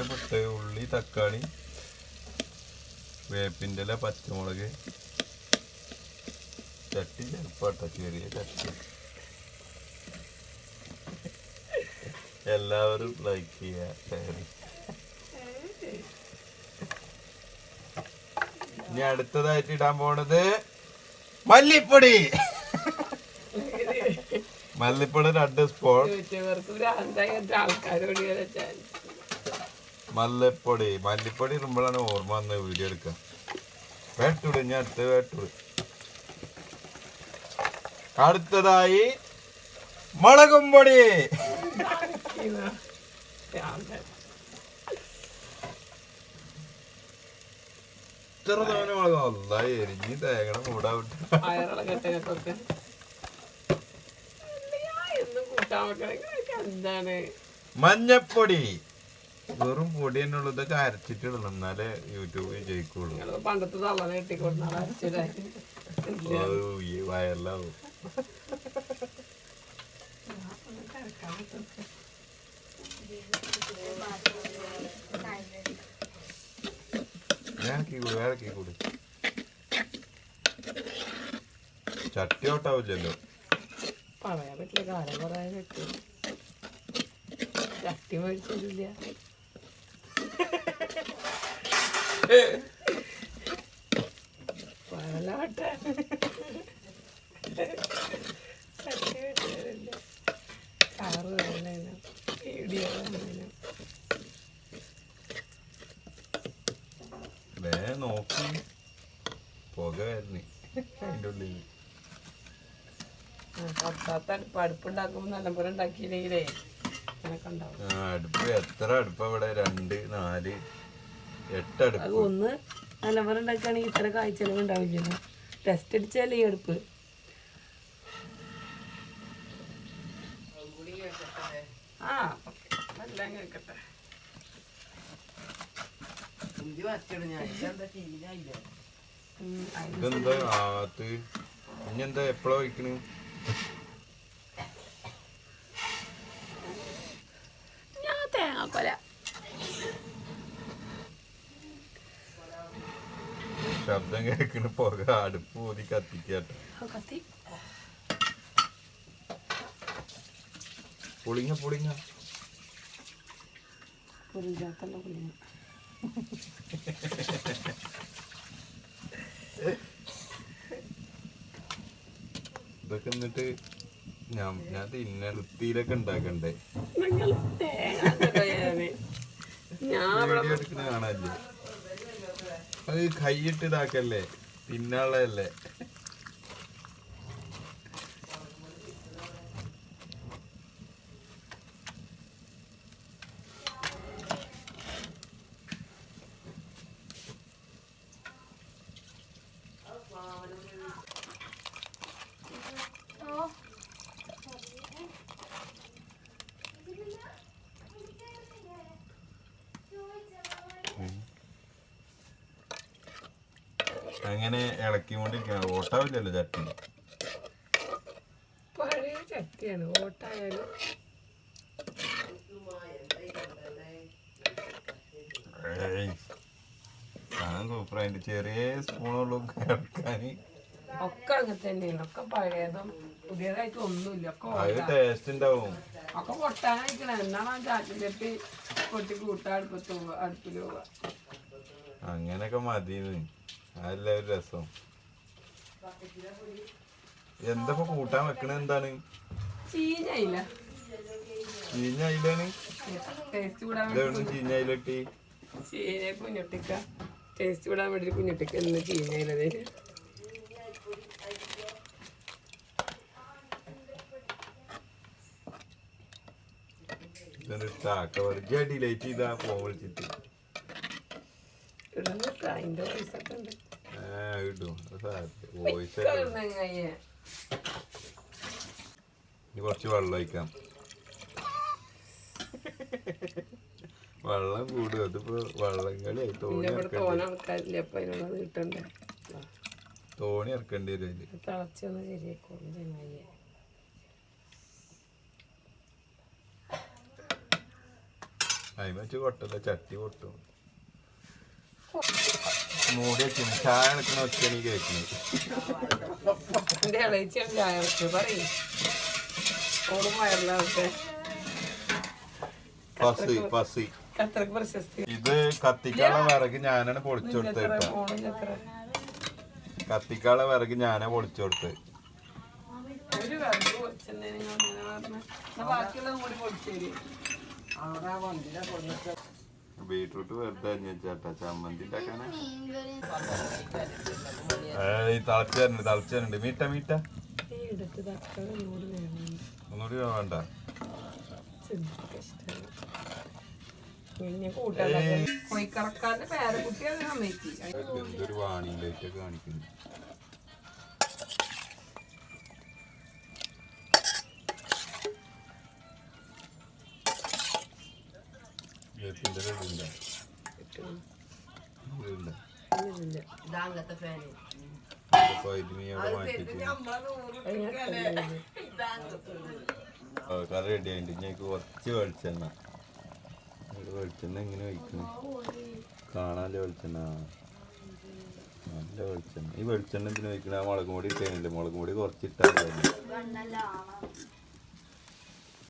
ആവശ്യപ്പെട്ട് ഉള്ളി തക്കാളി വേപ്പിന്റെ ഇല പച്ചമുളക്. ചട്ടി ചെറുപ്പാട്ട ചെറിയ ചട്ടി. എല്ലാവരും ലൈക്ക് ചെയ്യുക ഇനി അടുത്തതായിട്ട് ഇടാൻ പോണത് മല്ലിപ്പൊടി. മല്ലിപ്പൊടി രണ്ട് സ്പോൺ. ആൾക്കാരോട് മല്ലിപ്പൊടി. മല്ലിപ്പൊടി ഇടുമ്പോഴാണ് ഓർമ്മ വന്ന് വീഡിയോ എടുക്കുക. വേട്ടൂട് ഞാൻ അടുത്ത് വേട്ടൂട്. അടുത്തതായി മുളകും പൊടി. ഇത്ര തവണ മുളക്? അല്ല എരിഞ്ഞ് തേങ്ങണം കൂടാ വിട്ടു. മഞ്ഞപ്പൊടി. വെറും പൊടി തന്നെ ഉള്ളൂ ഇതൊക്കെ അരച്ചിട്ടിടണം എന്നാലേ യൂട്യൂബിൽ ജയിക്കുള്ളൂ. പണ്ടത്തെ തള്ളനെ കൂടി. ചട്ടി ഓട്ടാവില്ലല്ലോ. പറയാൻ പറ്റില്ല. കാലം പറയാൻ പറ്റും. ചട്ടി മേടിച്ചില്ല മേടിച്ചില്ല കാറ് വേണേനും വീഡിയോ വേണേനും നോക്കി. പുക വരണേ അതിന്റെ ഉള്ളിൽ. പത്താത്ത അടുപ്പ് നല്ലപോലെ ഉണ്ടാക്കിയില്ലെങ്കിലേ അടുപ്പ് എത്ര അടുപ്പ് ഇവിടെ? രണ്ട് നാല് അത് ഒന്ന് നല്ലപോലെ ഉണ്ടാക്കുകയാണെങ്കിൽ ഇത്ര കാഴ്ചകളും ഉണ്ടാവില്ലല്ലോ ടെസ്റ്റ് അടിച്ചാലേ ഈ അടുപ്പ്. ആ എല്ലാം കേൾക്കട്ടെ ഉം, അതിന് ഇതെന്താ ആത്ത് ഇനി എന്താ എപ്പോഴാ വയ്ക്കണ്? ശബ്ദം കേൾക്കുന്ന പുക അടുപ്പ് ഊതി കത്തിക്കാട്ടോ കത്തി. പുളിങ്ങ പുളിങ്ങ. ഇതൊക്കെ എന്നിട്ട് ഞാൻ ഞാൻ തിന്ന വൃത്തിയിലൊക്കെ ഉണ്ടാക്കണ്ടേ. ഞാൻ കാണാല്ലേ അത് കൈയിട്ട് ഇതാക്കല്ലേ തിന്നാളല്ലേ അങ്ങനെ ഇളക്കിക്കൊണ്ടിരിക്കണം ഓട്ടാവില്ലല്ലോ ചട്ടി. പഴയ ചട്ടിയാണ്. ഓട്ടായാലും ചെറിയ സ്പൂണുള്ളൂ ഇറക്കാൻ ഒക്കെ അങ്ങനെ തന്നെയാണ്. ഒക്കെ പഴയതും പുതിയതായിട്ട് ഒന്നുമില്ല. ഒക്കെ ടേസ്റ്റ് ഉണ്ടാവും. ഒക്കെ പൊട്ടാനായിക്കണ എന്നാണ് ആ ചാറ്റിൽ ചട്ടി പൊട്ടി കൂട്ടാ അടുപ്പത്ത് പോവുക അടുപ്പിൽ പോവുക. അങ്ങനൊക്കെ മതിന്ന് അതല്ല ഒരു രസം. എന്താ കൂട്ടാൻ വെക്കണ എന്താണ്? ചീഞ്ഞയില്ല ചീഞ്ഞ അയിലാണ്? ടേസ്റ്റ് കൂടാൻ ഇതെവിടെ ചീഞ്ഞ കുഞ്ഞൊട്ടിക്ക. ടേസ്റ്റ് കൂടാൻ വേണ്ടി കുഞ്ഞൊട്ടിക്ക എന്ന് ചീഞ്ഞയിലത് ഡിലൈറ്റ് ചെയ്താ ഫോൺ വിളിച്ചിട്ട് അതിന്റെ പൈസ ഒക്കെ ഉണ്ട് കിട്ടും വോയിസ്. ഇനി കുറച്ച് വെള്ളം ഒഴിക്കാം. വെള്ളം കൂടും. അതിപ്പോ വള്ളം കളിയായി തോണി ഇറക്കേണ്ടി? തോണി ഇറക്കേണ്ടി വരും അതിൽ. തിളച്ചൊന്ന് അതിന് വെച്ച് കൊട്ടല്ല ചട്ടി പൊട്ടും. മൂടി വെക്കുന്നു ചായ എടുക്കുന്ന ഒച്ചയാണ് കേൾക്കുന്നത് എന്റെ ഇളയിച്ചാണ് ചായ വെച്ചത് പറയും. ഓടും വയറിലാവട്ടെ പസി പസി. അത്രയ്ക്ക് പ്രശസ്തി. ഇത് കത്തിക്കാളെ വിറക് ഞാനാണ് പൊളിച്ചു കൊടുത്തത് കത്തിക്കാളെ വിറക് ഞാനാ പൊളിച്ചു കൊടുത്തത് ഒരു നിങ്ങൾ ബാക്കിയുള്ളതും കൂടി പൊടിച്ചു തരും ബീട്രൂട്ട് വെറുതെ അരിഞ്ഞേച്ചാട്ടാ. ചമ്മന്തി ഈ ഇടത്ത് തക്കാളി ഒന്നുകൂടി വേണം. ഒന്നുകൂടി വേണ്ട. കോഴിക്കറക്കാരന്റെ പേരക്കുട്ടിയാണ് എന്തൊരു വാണിയിലേക്ക് കാണിക്കുന്നു. കറി റെഡി ആയിട്ട് ഞങ്ങൾക്ക് കുറച്ച് വെളിച്ചെണ്ണ. വെളിച്ചെണ്ണ എങ്ങനെ ഒഴിക്കണം? കാണാല്ലേ വെളിച്ചെണ്ണ? നല്ല വെളിച്ചെണ്ണ. ഈ വെളിച്ചെണ്ണ എന്തിനു ഒഴിക്കണ? മുളകും പൊടി ഇട്ടേനില്ലേ? മുളകും പൊടി കുറച്ചിട്ടാൽ മതി.